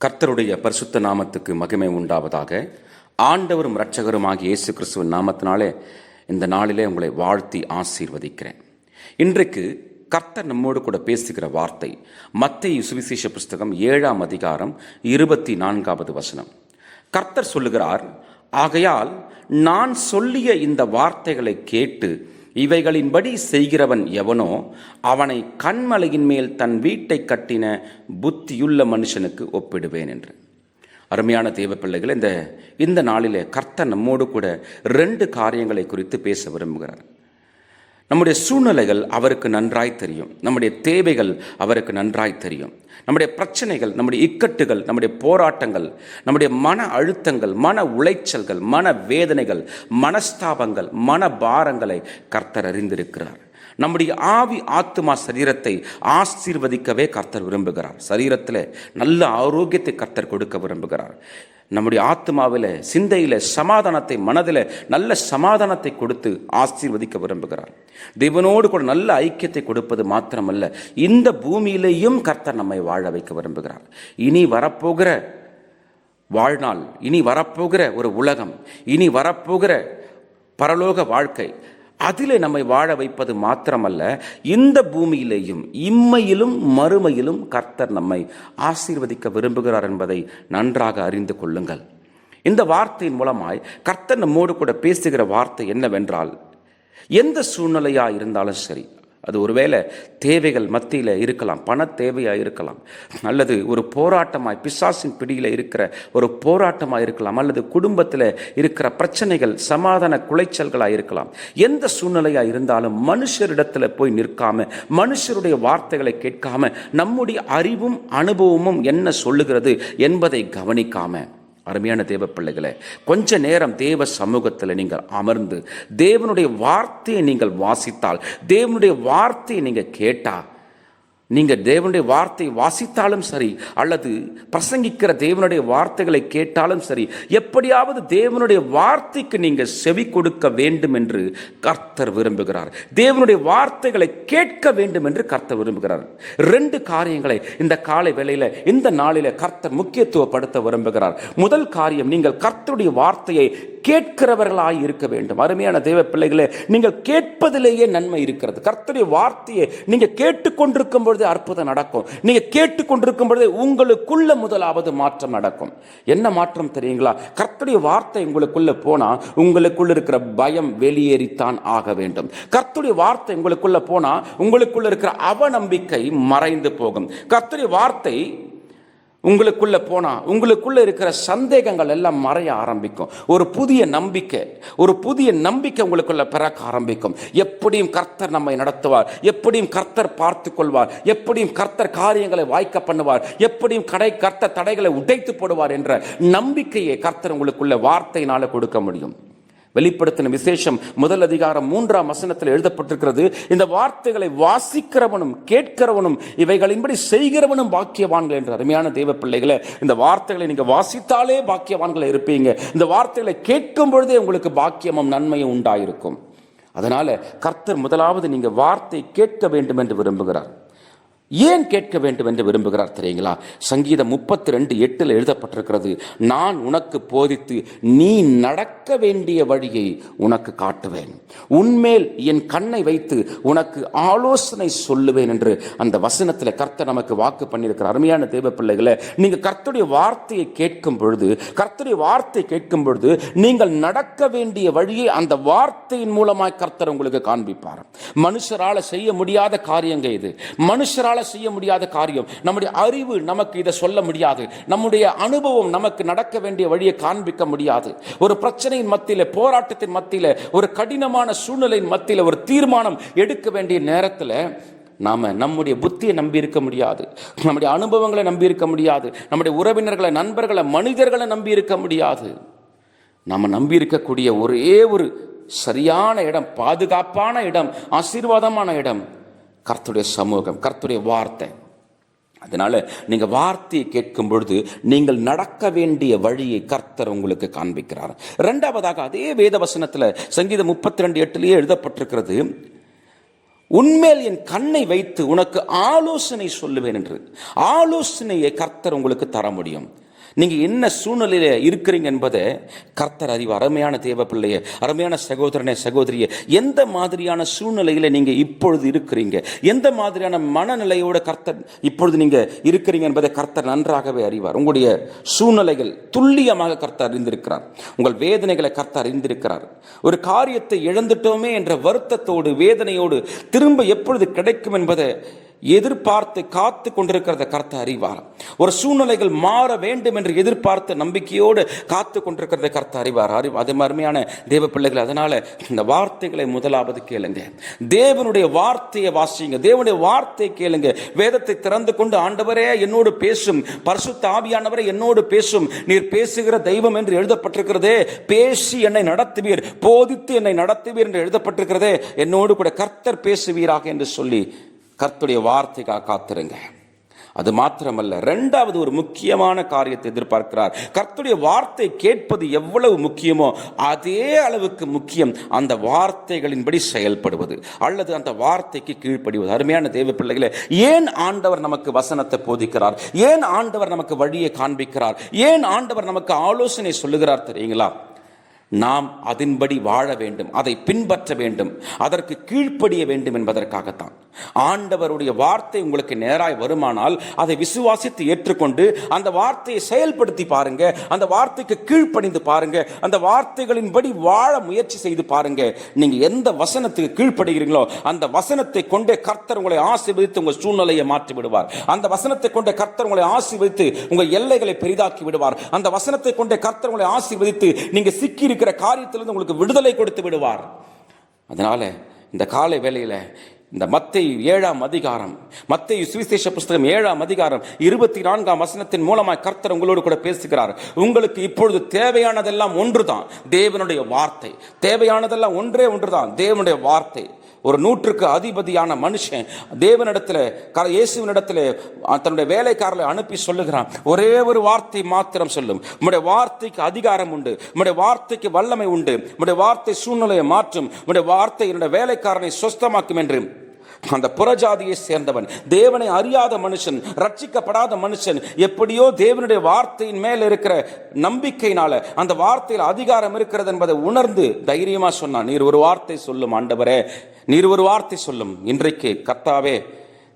கர்த்தருடைய பரிசுத்த நாமத்துக்கு மகிமை உண்டாவதாக. ஆண்டவரும் இரட்சகருமாகிய இயேசு கிறிஸ்துவின் நாமத்தினாலே இந்த நாளிலே உங்களை வாழ்த்தி ஆசீர்வதிக்கிறேன். இன்றைக்கு கர்த்தர் நம்மோடு கூட பேசுகிற வார்த்தை மத்திய சுவிசேஷ புஸ்தகம் ஏழாம் அதிகாரம் இருபத்தி நான்காவது வசனம். கர்த்தர் சொல்லுகிறார் ஆகையால் நான் சொல்லிய இந்த வார்த்தைகளை கேட்டு இவைகளின்படி செய்கிறவன் எவனோ அவனை கண்மலையின் மேல் தன் வீட்டை கட்டின புத்தியுள்ள மனுஷனுக்கு ஒப்பிடுவேன் என்று. அருமையான தேவ பிள்ளைகள் இந்த இந்த நாளிலே கர்த்தர் நம்மோடு கூட ரெண்டு காரியங்களை குறித்து பேச விரும்புகிறார். நம்முடைய சூழ்நிலைகள் அவருக்கு நன்றாய் தெரியும். நம்முடைய தேவைகள் அவருக்கு நன்றாய் தெரியும். நம்முடைய பிரச்சனைகள் நம்முடைய இக்கட்டுகள் நம்முடைய போராட்டங்கள் நம்முடைய மன அழுத்தங்கள் மன உளைச்சல்கள் மன வேதனைகள் மனஸ்தாபங்கள் மன பாரங்களை கர்த்தர் அறிந்திருக்கிறார். நம்முடைய ஆவி ஆத்மா சரீரத்தை ஆசீர்வதிக்கவே கர்த்தர் விரும்புகிறார். சரீரத்தில் நல்ல ஆரோக்கியத்தை கர்த்தர் கொடுக்க விரும்புகிறார். நம்முடைய ஆத்மாவில் சிந்தையில் சமாதானத்தை மனதில் நல்ல சமாதானத்தை கொடுத்து ஆசீர்வதிக்க விரும்புகிறார். தேவனோடு கூட நல்ல ஐக்கியத்தை கொடுப்பது மாத்திரமல்ல இந்த பூமியிலேயும் கர்த்தர் நம்மை வாழ வைக்க விரும்புகிறார். இனி வரப்போகிற வாழ்நாள் இனி வரப்போகிற ஒரு உலகம் இனி வரப்போகிற பரலோக வாழ்க்கை அதிலே நம்மை வாழ வைப்பது மாத்திரமல்ல இந்த பூமியிலேயும் இம்மையிலும் மறுமையிலும் கர்த்தர் நம்மை ஆசீர்வதிக்க விரும்புகிறார் என்பதை நன்றாக அறிந்து கொள்ளுங்கள். இந்த வார்த்தையின் மூலமாய் கர்த்தர் நம்மோடு கூட பேசுகிற வார்த்தை என்னவென்றால் எந்த சூழ்நிலையாக இருந்தாலும் சரி அது ஒருவேளை தேவைகள் மத்தியில் இருக்கலாம் பண தேவையாக இருக்கலாம் அல்லது ஒரு போராட்டமாய் பிசாசின் பிடியில் இருக்கிற ஒரு போராட்டமாக இருக்கலாம் அல்லது குடும்பத்தில் இருக்கிற பிரச்சனைகள் சமாதான குலைச்சல்களாக இருக்கலாம். எந்த சூழ்நிலையாக இருந்தாலும் மனுஷரிடத்தில் போய் நிற்காம மனுஷருடைய வார்த்தைகளை கேட்காம நம்முடைய அறிவும் அனுபவமும் என்ன சொல்லுகிறது என்பதை கவனிக்காமல் அருமையான தேவ பிள்ளைகளை கொஞ்ச நேரம் தேவ சமூகத்தில் நீங்கள் அமர்ந்து தேவனுடைய வார்த்தையை நீங்கள் வாசித்தால் தேவனுடைய வார்த்தையை நீங்கள் கேட்டால் நீங்கள் தேவனுடைய வார்த்தை வாசித்தாலும் சரி அல்லது பிரசங்கிக்கிற தேவனுடைய வார்த்தைகளை கேட்டாலும் சரி எப்படியாவது தேவனுடைய வார்த்தைக்கு நீங்கள் செவி கொடுக்க வேண்டும் என்று கர்த்தர் விரும்புகிறார். தேவனுடைய வார்த்தைகளை கேட்க வேண்டும் என்று கர்த்தர் விரும்புகிறார். ரெண்டு காரியங்களை இந்த காலை வேளையில் இந்த நாளில் கர்த்தர் முக்கியத்துவப்படுத்த விரும்புகிறார். முதல் காரியம் நீங்கள் கர்த்தருடைய வார்த்தையை கேட்கிறவர்களாய் இருக்க வேண்டும். அருமையான தெய்வ பிள்ளைகளே நீங்கள் கேட்பதிலேயே நன்மை இருக்கிறது. கர்த்தருடைய வார்த்தையை நீங்கள் கேட்டுக்கொண்டிருக்கும் பொழுது அற்புதம் நடக்கும். நீங்கள் கேட்டுக்கொண்டிருக்கும் பொழுது உங்களுக்குள்ள முதலாவது மாற்றம் நடக்கும். என்ன மாற்றம் தெரியுங்களா? கர்த்தருடைய வார்த்தை உங்களுக்குள்ள போனால் உங்களுக்குள்ள இருக்கிற பயம் வெளியேறித்தான் ஆக வேண்டும். கர்த்தருடைய வார்த்தை உங்களுக்குள்ள போனால் உங்களுக்குள்ள இருக்கிற அவநம்பிக்கை மறைந்து போகும். கர்த்தருடைய வார்த்தை உங்களுக்குள்ளே போனால் உங்களுக்குள்ளே இருக்கிற சந்தேகங்கள் எல்லாம் மறைய ஆரம்பிக்கும். ஒரு புதிய நம்பிக்கை ஒரு புதிய நம்பிக்கை உங்களுக்குள்ளே பிறக்க ஆரம்பிக்கும். எப்படியும் கர்த்தர் நம்மை நடத்துவார் எப்படியும் கர்த்தர் பார்த்து கொள்வார் எப்படியும் கர்த்தர் காரியங்களை வாய்க்க பண்ணுவார் எப்படியும் கடை கர்த்தர் தடைகளை உடைத்து போடுவார் என்ற நம்பிக்கையை கர்த்தர் உங்களுக்குள்ள வார்த்தையினால் கொடுக்க முடியும். வெளிப்படுத்தின விசேஷம் முதல் அதிகாரம் மூன்றாம் வசனத்தில் எழுதப்பட்டிருக்கிறது. இந்த வார்த்தைகளை வாசிக்கிறவனும் கேட்கிறவனும் இவைகளின்படி செய்கிறவனும் பாக்கியவான்கள் என்ற அருமையான தெய்வ பிள்ளைகளை இந்த வார்த்தைகளை நீங்கள் வாசித்தாலே பாக்கியவான்களை இருப்பீங்க. இந்த வார்த்தைகளை கேட்கும் பொழுதே உங்களுக்கு பாக்கியமும் நன்மையும் உண்டாயிருக்கும். அதனால் கர்த்தர் முதலாவது நீங்கள் வார்த்தை கேட்க வேண்டும் என்று விரும்புகிறார். ஏன் கேட்க வேண்டும் என்று விரும்புகிறார் தெரியுங்களா? சங்கீதம் முப்பத்தி ரெண்டு எட்டில் எழுதப்பட்டிருக்கிறது நான் உனக்கு போதித்து நீ நடக்க வேண்டிய வழியை உனக்கு காட்டுவேன். உன்மேல் என் கண்ணை வைத்து உனக்கு ஆலோசனை சொல்லுவேன் என்று அந்த வசனத்தில் கர்த்தர் நமக்கு வாக்கு பண்ணியிருக்கிற அருமையான தேவ பிள்ளைகளை நீங்கள் கர்த்தருடைய வார்த்தையை கேட்கும் பொழுது கர்த்தருடைய வார்த்தை கேட்கும் பொழுது நீங்கள் நடக்க வேண்டிய வழியை அந்த வார்த்தையின் மூலமாய் கர்த்தர் உங்களுக்கு காண்பிப்பார். மனுஷரால செய்ய முடியாத காரியங்கள் இது. மனுஷரால் நம்மளால் செய்ய முடியாத காரியம். நம்முடைய அறிவு நமக்கு இதை சொல்ல முடியாது. நம்முடைய அனுபவம் நமக்கு நடக்க வேண்டிய வழியை காண்பிக்க முடியாது. ஒரு பிரச்சனையின் மத்தியில் போராட்டத்தின் மத்தியில் ஒரு கடினமான சூழ்நிலையின் மத்தியில் ஒரு தீர்மானம் எடுக்க வேண்டிய நேரத்தில் நாம் நம்முடைய புத்தியை நம்பி இருக்க முடியாது. நம்முடைய அனுபவங்களை நம்பி இருக்க முடியாது. நம்முடைய உறவினர்களை நண்பர்களை மனிதர்களை நம்பி இருக்க முடியாது. நம்ம நம்பி இருக்கக்கூடிய ஒரே ஒரு சரியான இடம் பாதுகாப்பான இடம் ஆசீர்வாதமான இடம் கர்த்துடைய சமூகம் கர்த்துடைய வார்த்தை. அதனால் நீங்கள் வார்த்தையை கேட்கும் பொழுது நீங்கள் நடக்க வேண்டிய வழியை கர்த்தர் உங்களுக்கு காண்பிக்கிறார். ரெண்டாவதாக அதே வேத வசனத்தில் சங்கீதம் முப்பத்தி ரெண்டு எட்டுலேயே எழுதப்பட்டிருக்கிறது உண்மையில் என் கண்ணை வைத்து உனக்கு ஆலோசனை சொல்லுவேன் என்று. ஆலோசனையை கர்த்தர் உங்களுக்கு தர முடியும். நீங்கள் என்ன சூழ்நிலையில் இருக்கிறீங்க என்பதை கர்த்தர் அறிவு அருமையான தேவ பிள்ளைய அருமையான சகோதரனே சகோதரிய எந்த மாதிரியான சூழ்நிலையில் நீங்கள் இப்பொழுது இருக்கிறீங்க? எந்த மாதிரியான மனநிலையோட கர்த்தர் இப்பொழுது நீங்கள் இருக்கிறீங்க என்பதை கர்த்தர் நன்றாகவே அறிவார். உங்களுடைய சூழ்நிலைகள் துல்லியமாக கர்த்தர் அறிந்திருக்கிறார். உங்கள் வேதனைகளை கர்த்தர் அறிந்திருக்கிறார். ஒரு காரியத்தை இழந்துட்டோமே என்ற வருத்தத்தோடு வேதனையோடு திரும்ப எப்பொழுது கிடைக்கும் என்பதை எதிர்பார்த்து காத்து கொண்டிருக்கிறத கர்த்த அறிவார். ஒரு சூழ்நிலைகள் மாற வேண்டும் என்று எதிர்பார்த்த நம்பிக்கையோடு காத்து கொண்டிருக்கிறத கர்த்த அறிவார். அறிவு அது அருமையான தேவ பிள்ளைகள் அதனால இந்த வார்த்தைகளை முதலாவது கேளுங்க. தேவனுடைய வார்த்தையை வாசிங்க. தேவனுடைய வார்த்தை கேளுங்க. வேதத்தை திறந்து கொண்டு ஆண்டவரே என்னோடு பேசும். பரிசு தாவியானவரே என்னோடு பேசும். நீர் பேசுகிற தெய்வம் என்று எழுதப்பட்டிருக்கிறதே. பேசி என்னை நடத்துவீர். போதித்து என்னை நடத்துவீர் என்று எழுதப்பட்டிருக்கிறதே. என்னோடு கூட கர்த்தர் பேசுவீராக என்று சொல்லி கர்த்துடைய வார்த்தைக்காக காத்திருங்க. அது மாத்திரமல்ல ரெண்டாவது ஒரு முக்கியமான காரியத்தை எதிர்பார்க்கிறார். கர்த்துடைய வார்த்தை கேட்பது எவ்வளவு முக்கியமோ அதே அளவுக்கு முக்கியம் அந்த வார்த்தைகளின்படி செயல்படுவது அல்லது அந்த வார்த்தைக்கு கீழ்ப்படிவது. அருமையான தேவ பிள்ளைகளே ஏன் ஆண்டவர் நமக்கு வசனத்தை போதிக்கிறார்? ஏன் ஆண்டவர் நமக்கு வழியை காண்பிக்கிறார்? ஏன் ஆண்டவர் நமக்கு ஆலோசனை சொல்லுகிறார் தெரியுங்களா? நாம் அதன்படி வாழ வேண்டும் அதை பின்பற்ற வேண்டும் அதற்கு கீழ்ப்படிய வேண்டும் என்பதற்காகத்தான். ஆண்டவருடைய வார்த்தை உங்களுக்கு நேராய் வருமானால் அதை விசுவாசித்து ஏற்றுக்கொண்டு அந்த வார்த்தையை செயல்படுத்தி பாருங்க. அந்த வார்த்தைக்கு கீழ்ப்படிந்து பாருங்க. அந்த வார்த்தைகளின்படி வாழ முயற்சி செய்து பாருங்க. நீங்க எந்த வசனத்துக்கு கீழ்ப்படுகிறீங்களோ அந்த வசனத்தை கொண்டே கர்த்தர் உங்களை ஆசீர்வதித்து உங்கள் சூழ்நிலையை மாற்றி விடுவார். அந்த வசனத்தை கொண்டே கர்த்தர் உங்களை ஆசீர்வதித்து உங்கள் எல்லைகளை பெரிதாக்கி விடுவார். அந்த வசனத்தை கொண்டே கர்த்தர் உங்களை ஆசீர்வதித்து நீங்க சிக்கி இருக்கிற காரியத்திலிருந்து உங்களுக்கு விடுதலை கொடுத்து விடுவார். அதனால இந்த காலை வேளையில இந்த மத்தை ஏழாம் அதிகாரம் மத்தை சுவிசேஷ புஸ்தகம் ஏழாம் அதிகாரம் இருபத்தி நான்காம் வசனத்தின் மூலமாய் கர்த்தர் உங்களோடு கூட பேசுகிறார். உங்களுக்கு இப்பொழுது தேவையானதெல்லாம் ஒன்றுதான் தேவனுடைய வார்த்தை. தேவையானதெல்லாம் ஒன்றே ஒன்றுதான் தேவனுடைய வார்த்தை. ஒரு நூற்றுக்கு அதிபதியான மனுஷன் தேவனிடத்தில் க- இயேசுவனிடத்தில் தன்னுடைய வேலைக்காரர்களை அனுப்பி சொல்லுகிறான். ஒரே ஒரு வார்த்தை மாத்திரம் சொல்லும். உம்முடைய வார்த்தைக்கு அதிகாரம் உண்டு. உம்முடைய வார்த்தைக்கு வல்லமை உண்டு. உம்முடைய வார்த்தை சூழ்நிலையை மாற்றும். உம்முடைய வார்த்தை என்னுடைய வேலைக்காரனை சொஸ்தமாக்கும் என்று அந்த புறஜாதியை சேர்ந்தவன் தேவனை அறியாத மனுஷன் ரட்சிக்கப்படாத மனுஷன் எப்படியோ தேவனுடைய வார்த்தையின் மேல் இருக்கிற நம்பிக்கையினால அந்த வார்த்தையில் அதிகாரம் இருக்கிறது என்பதை உணர்ந்து தைரியமா சொன்னான். நீர் ஒரு வார்த்தை சொல்லும் ஆண்டவரே நீர் ஒரு வார்த்தை சொல்லும். இன்றைக்கு கர்த்தாவே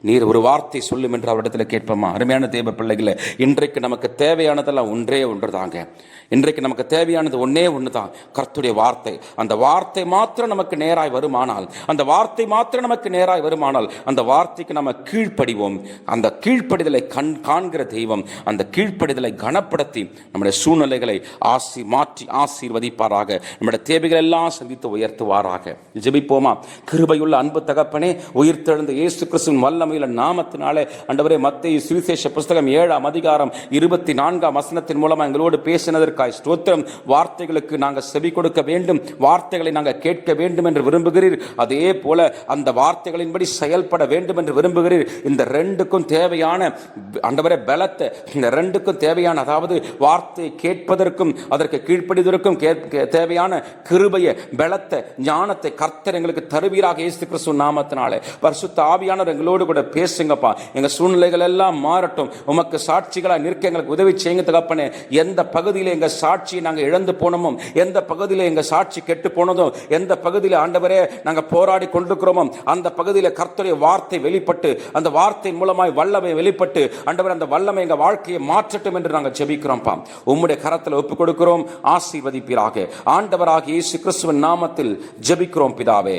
நீர் ஒரு வார்த்தை சொல்லும் என்று அவரிடத்தில் கேட்போமா? அருமையான தேவ பிள்ளைகளை இன்றைக்கு நமக்கு தேவையானதெல்லாம் ஒன்றே ஒன்று தாங்க இன்றைக்கு நமக்கு தேவையானது ஒன்றே ஒன்று தான் கர்த்துடைய வார்த்தை. அந்த வார்த்தை மாத்திரம் நமக்கு நேராய் வருமானால் அந்த வார்த்தை மாத்திரம் நமக்கு நேராய் வருமானால் அந்த வார்த்தைக்கு நம்ம கீழ்ப்படிவோம். அந்த கீழ்ப்படிதலை கண் காண்கிற தெய்வம் அந்த கீழ்ப்படிதலை கனப்படுத்தி நம்முடைய சூழ்நிலைகளை ஆசி மாற்றி ஆசீர்வதிப்பாராக. நம்முடைய தேவைகள் எல்லாம் சந்தித்து உயர்த்துவாராக. ஜெபிப்போமா? கிருபையுள்ள அன்பு தகப்பனே உயிர்த்தெழுந்த இயேசு கிறிஸ்துவின் வல்லமையுள்ள நாமத்தினாலே ஆண்டவரே மத்திய சுவிசேஷ புஸ்தகம் ஏழாம் அதிகாரம் இருபத்தி நான்காம் வசனத்தின் மூலமாக எங்களோடு பேசினதற்காய் ஸ்தோத்திரம். வார்த்தைகளுக்கு நாங்கள் செவி கொடுக்க வேண்டும். வார்த்தைகளை நாங்கள் கேட்க வேண்டும் என்று விரும்புகிறீர். அதே போல அந்த வார்த்தைகளின்படி செயல்பட வேண்டும் என்று விரும்புகிறீர். இந்த ரெண்டுக்கும் தேவையான ஆண்டவரே பலத்தை இந்த ரெண்டுக்கும் தேவையான அதாவது வார்த்தை கேட்பதற்கும் அதற்கு கீழ்ப்படிவதற்கும் தேவையான கிருபைய பலத்தை ஞானத்தை கர்த்தர் எங்களுக்கு தருவீராக இயேசு கிறிஸ்து நாமத்தினாலே. பரிசுத்த ஆவியானவர் எங்களோடு கூட பேசுங்கப்பா. எங்க சூழ்நிலைகள் எல்லாம் மாறட்டும். உமக்கு சாட்சிகளா நிற்க எங்களுக்கு உதவி செய்யுங்க தகப்பனே. எந்த பகுதியில் எங்க சாட்சியை நாங்கள் இழந்து போனோமோ எந்த பகுதியில் எங்க சாட்சி கெட்டு போனதோ எந்த பகுதியில் ஆண்டவரே நாங்கள் போராடி கொண்டிருக்கிறோமோ அந்த பகுதியில் கர்த்தருடைய வார்த்தை வெளிப்பட்டு அந்த வார்த்தை மூலமாய் வல்லமை வெளிப்பட்டு ஆண்டவர் அந்த வல்லமை எங்கள் வாழ்க்கையை மாற்றட்டும் என்று நாங்கள் ஜெபிக்கிறோம்ப்பா. உம்முடைய கரத்தில் ஒப்புக் கொடுக்கிறோம். ஆசீர்வதிப்பீராக. ஆண்டவராக இயேசு கிறிஸ்துவின் நாமத்தில் ஜெபிக்கிறோம் பிதாவே.